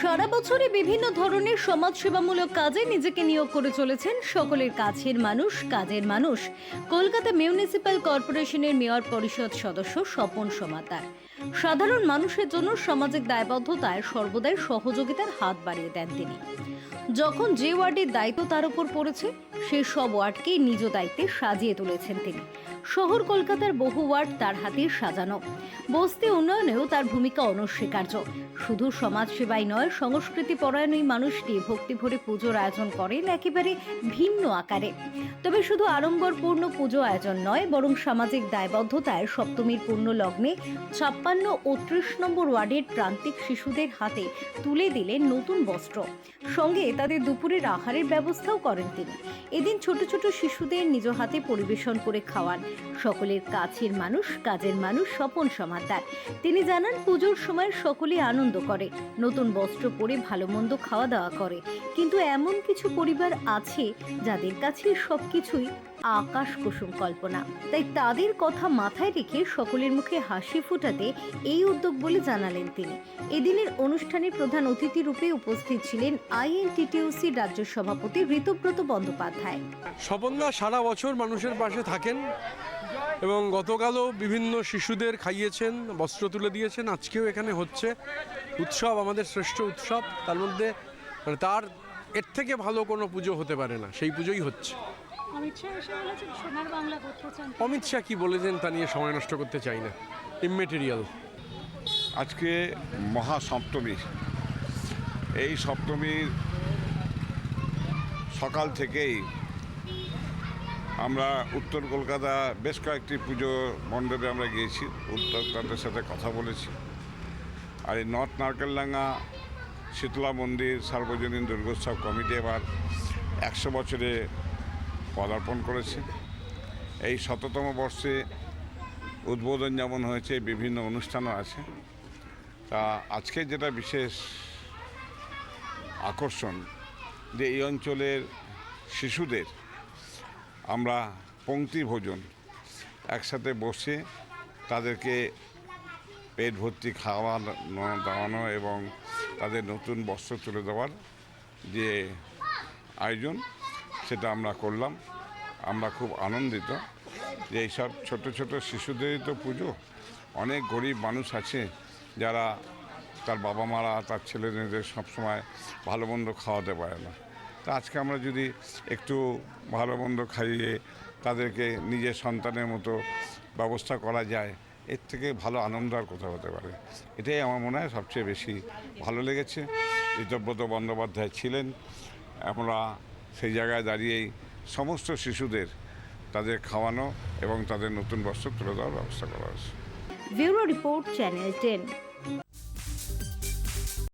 সারা বছরই বিভিন্ন ধরনের সমাজসেবামূলক কাজে নিজেকে নিয়োগ করে চলেছেন সকলের কাছের মানুষ, কাজের মানুষ। কলকাতা মিউনিসিপ্যাল কর্পোরেশনের মেয়র পরিষদ সদস্য স্বপন সমাতার। সাধারণ মানুষের জন্য সামাজিক দায়বদ্ধতায় সর্বদাই সহযোগিতার হাত বাড়িয়ে দেন তিনি। যখন যে ওয়ার্ডের দায়িত্ব তার উপর পড়েছে, সেই সব ওয়ার্ডকে নিজ দায়িত্বে সাজিয়ে তুলেছেন তিনি। শহর কলকাতার বহু ওয়ার্ড তার হাতে সাজানো। বস্তি উন্নয়নেও তার ভূমিকা অনস্বীকার্য। শুধু সমাজসেবাই নয়, সংস্কৃতি পরায়ণ এই মানুষটি ভক্তি ভরে পুজোর আয়োজন করেন একেবারে ভিন্ন আকারে। তবে শুধু আড়ম্বরপূর্ণ পুজো আয়োজন নয়, বরং সামাজিক দায়বদ্ধতায় সপ্তমীর পূর্ণ লগ্নে ছাপ্পান্ন ও ত্রিশ নম্বর ওয়ার্ডের প্রান্তিক শিশুদের হাতে তুলে দিলেন নতুন বস্ত্র। সঙ্গে তাদের দুপুরের আহারের ব্যবস্থাও করেন তিনি। এদিন ছোট ছোট শিশুদের নিজ হাতে পরিবেশন করে খাওয়ান। সকলের কাছের মানুষ, কাজের মানুষ, স্বপন সমাদার। তিনি জানান, পুজোর সময় সকলে আনন্দ করে, নতুন বস্ত্র পরে ভালো মন্দ খাওয়া দাওয়া করে। কিন্তু এমন কিছু পরিবার আছে যাদের কাছে সবকিছুই আকাশ কুসুম কল্পনা। তাই তাদের কথা মাথায় রেখে সকলের মুখে হাসি ফোটাতে এই উদ্যোগ বলে জানালেন তিনি। এদিনের অনুষ্ঠানে প্রধান অতিথি রূপে উপস্থিত ছিলেন আইএনটিটিউসি রাজ্য সভাপতি ঋতুব্রত বন্দ্যোপাধ্যায়। স্বপনদা সারা বছর মানুষের পাশে থাকেন। এবং গতকালও বিভিন্ন শিশুদের খাইয়েছেন বস্ত্র তুলে দিয়েছেন আজকেও এখানে হচ্ছে উৎসব আমাদের শ্রেষ্ঠ উৎসব। তার মধ্যে মানে তার এর থেকে ভালো কোনো পুজো হতে পারে না সেই পুজোই হচ্ছে। অমিত শাহ কী বলেছেন তা নিয়ে সময় নষ্ট করতে চাই না। ইমমেটেরিয়াল। আজকে মহা সপ্তমী এই সপ্তমীর সকাল থেকেই আমরা উত্তর কলকাতা বেশ কয়েকটি পুজো মণ্ডপে আমরা গিয়েছি উদ্যোক্তাদের সাথে কথা বলেছি। আর এই নর্থ নারকেলডাঙ্গা, শীতলা মন্দির, সার্বজনীন দুর্গোৎসব কমিটি এবার একশো বছরে পদার্পণ করেছে। এই শততম বর্ষে উদ্বোধন যেমন হয়েছে, বিভিন্ন অনুষ্ঠানও আছে। তা আজকে যেটা বিশেষ আকর্ষণ যে এই অঞ্চলের শিশুদের আমরা পংক্তি ভোজন একসাথে বসে তাদেরকে পেট ভর্তি খাওয়ানো, দাওয়ানো এবং তাদের নতুন বস্ত্র তুলে দেওয়ার যে আয়োজন, সেটা আমরা করলাম। আমরা খুব আনন্দিত যে এইসব ছোট ছোট শিশুদেরই তো পুজো। অনেক গরিব মানুষ আছে যারা তার বাবা মারা তার ছেলে মেয়েদের সবসময় ভালো মন্দ খাওয়াতে পারে না। তা আজকে আমরা যদি একটু ভালো মন্দ খাইয়ে তাদেরকে নিজের সন্তানের মতো ব্যবস্থা করা যায়, এর থেকে ভালো আনন্দ আর কোথাও হতে পারে? এটাই আমার মনে হয় সবচেয়ে বেশি ভালো লেগেছে। ঋতব্রত বন্দ্যোপাধ্যায় ছিলেন, আমরা সেই জায়গায় দাঁড়িয়েই সমস্ত শিশুদের তাদের খাওয়ানো এবং তাদের নতুন বস্ত্র তুলে দেওয়ার ব্যবস্থা করা হয়েছে। Bureau report channel ten.